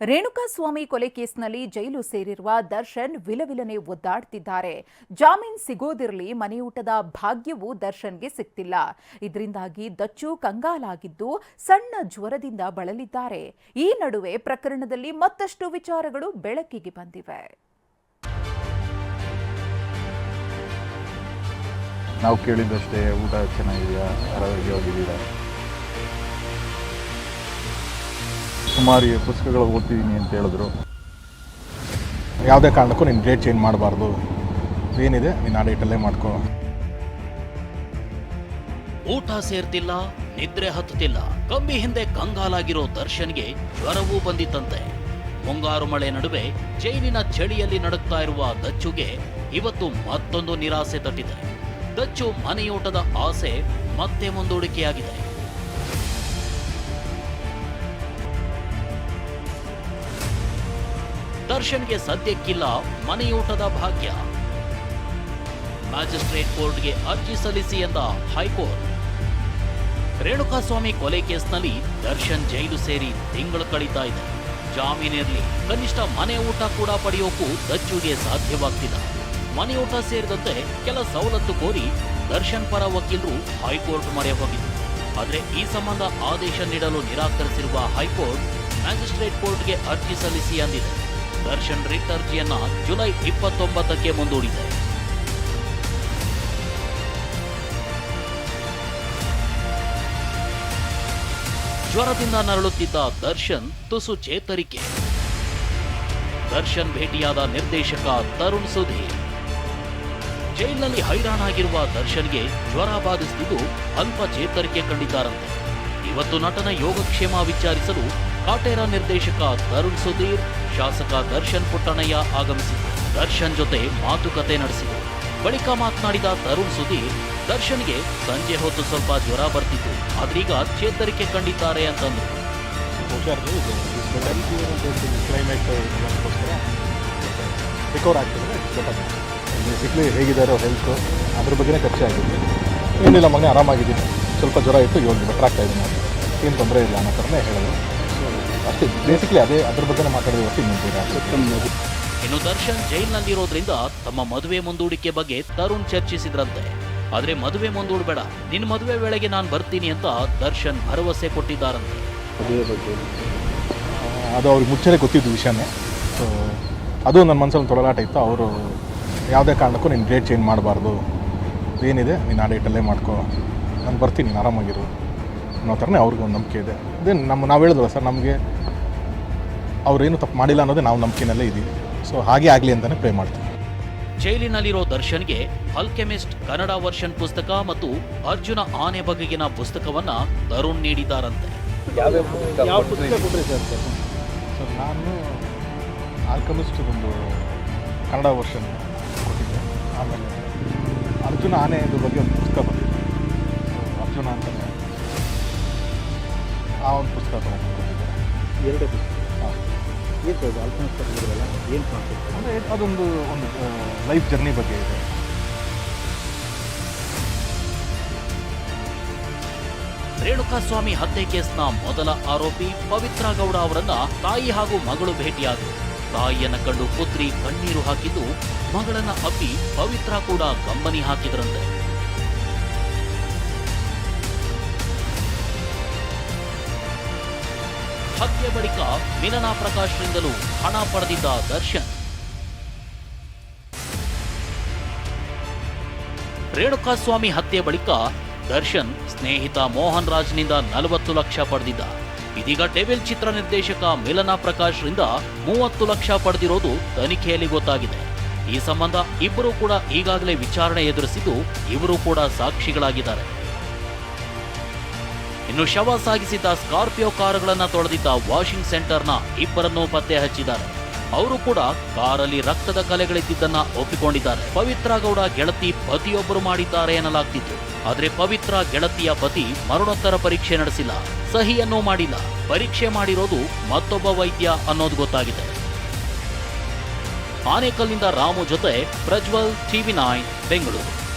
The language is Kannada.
ರೇಣುಕಾಸ್ವಾಮಿ ಕೊಲೆ ಕೇಸ್ನಲ್ಲಿ ಜೈಲು ಸೇರಿರುವ ದರ್ಶನ್ ವಿಲವಿಲನೆ ಒದ್ದಾಡ್ತಿದ್ದಾರೆ. ಜಾಮೀನ್ ಸಿಗೋದಿರಲಿ ಮನೆಯೂಟದ ಭಾಗ್ಯವೂ ದರ್ಶನ್ಗೆ ಸಿಕ್ತಿಲ್ಲ. ಇದರಿಂದಾಗಿ ದಚ್ಚು ಕಂಗಾಲಾಗಿದ್ದು ಸಣ್ಣ ಜ್ವರದಿಂದ ಬಳಲಿದ್ದಾರೆ. ಈ ನಡುವೆ ಪ್ರಕರಣದಲ್ಲಿ ಮತ್ತಷ್ಟು ವಿಚಾರಗಳು ಬೆಳಕಿಗೆ ಬಂದಿವೆ. ನಾವು ಕೇಳಿದ್ದಷ್ಟೇ ಊಟ ಚೆನ್ನಾಗಿದೆಯಾ? ಆರೋಗ್ಯವಾಗಿದ್ದೀರಾ ಸುಮಾರು ಪುಸ್ತಕಗಳು ಓದ್ತಿದ್ದೀನಿ ಅಂತ ಹೇಳಿದ್ರು. ಯಾವುದೇ ಕಾರಣಕ್ಕೂ ನೀನು ಡೇಟ್ ಚೇಂಜ್ ಮಾಡಬಾರ್ದು. ಏನಿದೆ ನೀನು ಆ ಡೇಟಲ್ಲೇ ಮಾಡ್ಕೋ. ಊಟ ಸೇರ್ತಿಲ್ಲ, ನಿದ್ರೆ ಹತ್ತುತ್ತಿಲ್ಲ. ಕಂಬಿ ಹಿಂದೆ ಕಂಗಾಲಾಗಿರೋ ದರ್ಶನ್ಗೆ ಜ್ವರವೂ ಬಂದಿತ್ತಂತೆ. ಮುಂಗಾರು ಮಳೆ ನಡುವೆ ಜೈಲಿನ ಚಳಿಯಲ್ಲಿ ನಡುಕ್ತಾ ಇರುವ ದಚ್ಚುಗೆ ಇವತ್ತು ಮತ್ತೊಂದು ನಿರಾಸೆ ತಟ್ಟಿದೆ. ದಚ್ಚು ಮನೆಯೂಟದ ಆಸೆ ಮತ್ತೆ ಮುಂದೂಡಿಕೆಯಾಗಿದೆ. ದರ್ಶನ್ಗೆ ಸದ್ಯಕ್ಕಿಲ್ಲ ಮನೆಯೂಟದ ಭಾಗ್ಯ. ಮ್ಯಾಜಿಸ್ಟ್ರೇಟ್ ಕೋರ್ಟ್ಗೆ ಅರ್ಜಿ ಸಲ್ಲಿಸಿ ಎಂದ ಹೈಕೋರ್ಟ್. ರೇಣುಕಾಸ್ವಾಮಿ ಕೊಲೆ ಕೇಸ್ನಲ್ಲಿ ದರ್ಶನ್ ಜೈಲು ಸೇರಿ ತಿಂಗಳು ಕಳೀತಾ ಇದೆ. ಜಾಮೀನಿರಲಿ ಕನಿಷ್ಠ ಮನೆ ಊಟ ಕೂಡ ಪಡೆಯೋಕ್ಕೂ ದಚ್ಚುಗೆ ಸಾಧ್ಯವಾಗ್ತಿಲ್ಲ. ಮನೆಯೂಟ ಸೇರಿದಂತೆ ಕೆಲ ಸವಲತ್ತು ಕೋರಿ ದರ್ಶನ್ ಪರ ವಕೀಲರು ಹೈಕೋರ್ಟ್ ಮೊರೆ ಹೋಗಿದ್ರು ಆದರೆ ಈ ಸಂಬಂಧ ಆದೇಶ ನೀಡಲು ನಿರಾಕರಿಸಿರುವ ಹೈಕೋರ್ಟ್ ಮ್ಯಾಜಿಸ್ಟ್ರೇಟ್ ಕೋರ್ಟ್ಗೆ ಅರ್ಜಿ ಸಲ್ಲಿಸಿ ಅಂದಿದೆ ದರ್ಶನ್ ರಿಟ್ ಅರ್ಜಿಯನ್ನ ಜುಲೈ ಇಪ್ಪತ್ತೊಂಬತ್ತಕ್ಕೆ ಮುಂದೂಡಿದೆ. ಜ್ವರದಿಂದ ನರಳುತ್ತಿದ್ದ ದರ್ಶನ್ ತುಸು ಚೇತರಿಕೆ. ದರ್ಶನ್ ಭೇಟಿಯಾದ ನಿರ್ದೇಶಕ ತರುಣ್ ಸುಧೀರ್. ಜೈಲಿನಲ್ಲಿ ಹೈರಾಣಾಗಿರುವ ದರ್ಶನ್ಗೆ ಜ್ವರ ಬಾಧಿಸುತ್ತಿದ್ದು ಅಲ್ಪ ಚೇತರಿಕೆ ಕಂಡಿದ್ದಾರಂತೆ. ಇವತ್ತು ನಟನ ಯೋಗಕ್ಷೇಮ ವಿಚಾರಿಸಲು ಕಾಟೇರ ನಿರ್ದೇಶಕ ತರುಣ್ ಸುಧೀರ್, ಶಾಸಕ ದರ್ಶನ್ ಪುಟ್ಟಣಯ್ಯ ಆಗಮಿಸಿ ದರ್ಶನ್ ಜೊತೆ ಮಾತುಕತೆ ನಡೆಸಿದರು. ಬಳಿಕ ಮಾತನಾಡಿದ ತರುಣ್ ಸುಧೀರ್, ದರ್ಶನ್ಗೆ ಸಂಜೆ ಹೊತ್ತು ಸ್ವಲ್ಪ ಜ್ವರ ಬರ್ತಿತ್ತು. ಆದ್ರೀಗ ಚೇತರಿಕೆ ಕಂಡಿದ್ದಾರೆ ಅಂತಂದ್ರು. ರಿಕವರ್ ಆಗ್ತಿದ್ರೆ ಬೇಸಿಕ್ಲಿ ಹೇಗಿದ್ದಾರೋ ಹೆಲ್ತು ಅದ್ರ ಬಗ್ಗೆನೇ ಚರ್ಚೆ ಆಗಿದೆ ಏನಿಲ್ಲ ಮೊನ್ನೆ ಆರಾಮಾಗಿದ್ದೀನಿ. ಸ್ವಲ್ಪ ಜ್ವರ ಇತ್ತು ಇವಾಗ ಬೆಟರ್ ಆಗ್ತಾ ಇದ್ದೀನಿ ಏನು ತೊಂದರೆ ಇಲ್ಲ ಅನ್ನೋ ಥರನೇ ಅಷ್ಟೇ ಬೇಸಿಕ್ಲಿ ಅದೇ ಅದ್ರ ಬಗ್ಗೆ ಮಾತಾಡಿದ್ವಿ ಅಷ್ಟೇ ಇನ್ನು ದರ್ಶನ್ ಜೈಲ್ನಲ್ಲಿರೋದ್ರಿಂದ ತಮ್ಮ ಮದುವೆ ಮುಂದೂಡಿಕೆ ಬಗ್ಗೆ ತರುಣ್ ಚರ್ಚಿಸಿದ್ರಂತೆ. ಆದ್ರೆ ಮದುವೆ ಮುಂದೂಡಬೇಡ. ನಿನ್ನ ಮದುವೆ ವೇಳೆಗೆ ನಾನು ಬರ್ತೀನಿ ಅಂತ ದರ್ಶನ್ ಭರವಸೆ ಕೊಟ್ಟಿದ್ದಾರಂತೆ. ಅದು ಅವ್ರಿಗೆ ಮುಚ್ಚಲೇ ಗೊತ್ತಿದ್ದು ವಿಷಯನೇ. ಸೊ ಅದು ನನ್ನ ಮನಸ್ಸಲ್ಲಿ ತೊಡಲಾಟ ಇತ್ತು. ಅವರು ಯಾವುದೇ ಕಾರಣಕ್ಕೂ ನೀನು ಡೇಟ್ ಚೇಂಜ್ ಮಾಡಬಾರ್ದು. ಏನಿದೆ ನೀನು ಆ ಡೇಟಲ್ಲೇ ಮಾಡ್ಕೋ. ನಾನು ಬರ್ತೀನಿ ನೀನು ಆರಾಮಾಗಿರು ಅನ್ನೋ ಥರನೇ ಅವ್ರಿಗೆ ಒಂದು ನಂಬಿಕೆ ಇದೆ. ಅದೇ ನಮ್ಮ ನಾವು ಹೇಳಿದ್ವಲ್ಲ ಸರ್ ನಮಗೆ ಅವ್ರೇನು ತಪ್ಪು ಮಾಡಿಲ್ಲ ಅನ್ನೋದೇ ನಾವು ನಂಬಿಕೆನಲ್ಲೇ ಇದ್ದೀವಿ. ಸೊ ಹಾಗೆ ಆಗಲಿ ಅಂತಲೇ ಪ್ರೇ ಮಾಡ್ತೀವಿ. ಜೈಲಿನಲ್ಲಿರೋ ದರ್ಶನ್ಗೆ ಅಲ್ಕೆಮಿಸ್ಟ್ ಕನ್ನಡ ವರ್ಷನ್ ಪುಸ್ತಕ ಮತ್ತು ಅರ್ಜುನ ಆನೆ ಬಗೆಗಿನ ಪುಸ್ತಕವನ್ನ ತರುಣ್ ನೀಡಿದ್ದಾರಂತೆ. ಯಾವ ಪುಸ್ತಕ ಕೊಟ್ರಿ ಸರ್? ಸರ್ ನಾನು ಆಲ್ಕಮಿಸ್ಟ್ ಒಂದು ಕನ್ನಡ ವರ್ಷನ್ ಕೊಟ್ಟಿದ್ದೆ. ಆಮೇಲೆ ಅರ್ಜುನ ಆನೆಯದು ಬಗ್ಗೆ ಒಂದು ಪುಸ್ತಕ ಬಂದಿದೆ. ಅರ್ಜುನ ಅಂತಲೇ ಆ ಒಂದು ಪುಸ್ತಕ ತಗೊಂಡು ಎರಡೇ ಪುಸ್ತಕ. ಏನು ಕಾನ್ಸೆಪ್ಟ್ ಅಂದರೆ ಅದೊಂದು ಒಂದು ಲೈಫ್ ಜರ್ನಿ ಬಗ್ಗೆ ಇದೆ. ರೇಣುಕಾಸ್ವಾಮಿ ಹತ್ಯೆ ಕೇಸ್ನ ಮೊದಲ ಆರೋಪಿ ಪವಿತ್ರ ಗೌಡ ಅವರನ್ನ ತಾಯಿ ಹಾಗೂ ಮಗಳು ಭೇಟಿಯಾದರು. ತಾಯಿಯನ್ನ ಕಂಡು ಪುತ್ರಿ ಕಣ್ಣೀರು ಹಾಕಿದ್ದು ಮಗಳನ್ನ ಅಪ್ಪಿ ಪವಿತ್ರ ಕೂಡ ಕಂಬನಿ ಹಾಕಿದ್ರಂತೆ. ಹತ್ಯೆ ಬಳಿಕ ಮಿಲನಾ ಪ್ರಕಾಶ್ನಿಂದಲೂ ಹಣ ಪಡೆದಿದ್ದ ದರ್ಶನ್. ರೇಣುಕಾಸ್ವಾಮಿ ಹತ್ಯೆ ಬಳಿಕ ದರ್ಶನ್ ಸ್ನೇಹಿತ ಮೋಹನ್ ರಾಜ್ನಿಂದ ನಲವತ್ತು ಲಕ್ಷ ಪಡೆದಿದ್ದ. ಇದೀಗ ಡೆವಿಲ್ ಚಿತ್ರ ನಿರ್ದೇಶಕ ಮಿಲನಾ ಪ್ರಕಾಶ್ ರಿಂದ ಮೂವತ್ತು ಲಕ್ಷ ಪಡೆದಿರೋದು ತನಿಖೆಯಲ್ಲಿ ಗೊತ್ತಾಗಿದೆ. ಈ ಸಂಬಂಧ ಇಬ್ಬರೂ ಕೂಡ ಈಗಾಗಲೇ ವಿಚಾರಣೆ ಎದುರಿಸಿದ್ದು ಇವರು ಕೂಡ ಸಾಕ್ಷಿಗಳಾಗಿದ್ದಾರೆ. ಇನ್ನು ಶವ ಸಾಗಿಸಿದ್ದ ಸ್ಕಾರ್ಪಿಯೋ ಕಾರುಗಳನ್ನು ತೊಳೆದಿದ್ದ ವಾಷಿಂಗ್ ಸೆಂಟರ್ನ ಇಬ್ಬರನ್ನು ಪತ್ತೆ ಹಚ್ಚಿದ್ದಾರೆ. ಅವರು ಕೂಡ ಕಾರಲ್ಲಿ ರಕ್ತದ ಕಲೆಗಳಿದ್ದನ್ನ ಒಪ್ಪಿಕೊಂಡಿದ್ದಾರೆ. ಪವಿತ್ರ ಗೌಡ ಗೆಳತಿ ಪತಿಯೊಬ್ಬರು ಮಾಡಿದ್ದಾರೆ ಎನ್ನಲಾಗ್ತಿತ್ತು. ಆದ್ರೆ ಪವಿತ್ರ ಗೆಳತಿಯ ಪತಿ ಮರಣೋತ್ತರ ಪರೀಕ್ಷೆ ನಡೆಸಿಲ್ಲ. ಸಹಿಯನ್ನೂ ಮಾಡಿಲ್ಲ. ಪರೀಕ್ಷೆ ಮಾಡಿರೋದು ಮತ್ತೊಬ್ಬ ವೈದ್ಯ ಅನ್ನೋದು ಗೊತ್ತಾಗಿದೆ. ಆನೇಕಲ್ನಿಂದ ರಾಮು ಜೊತೆ ಪ್ರಜ್ವಲ್ ಟಿವಿ ನೈನ್, ಬೆಂಗಳೂರು.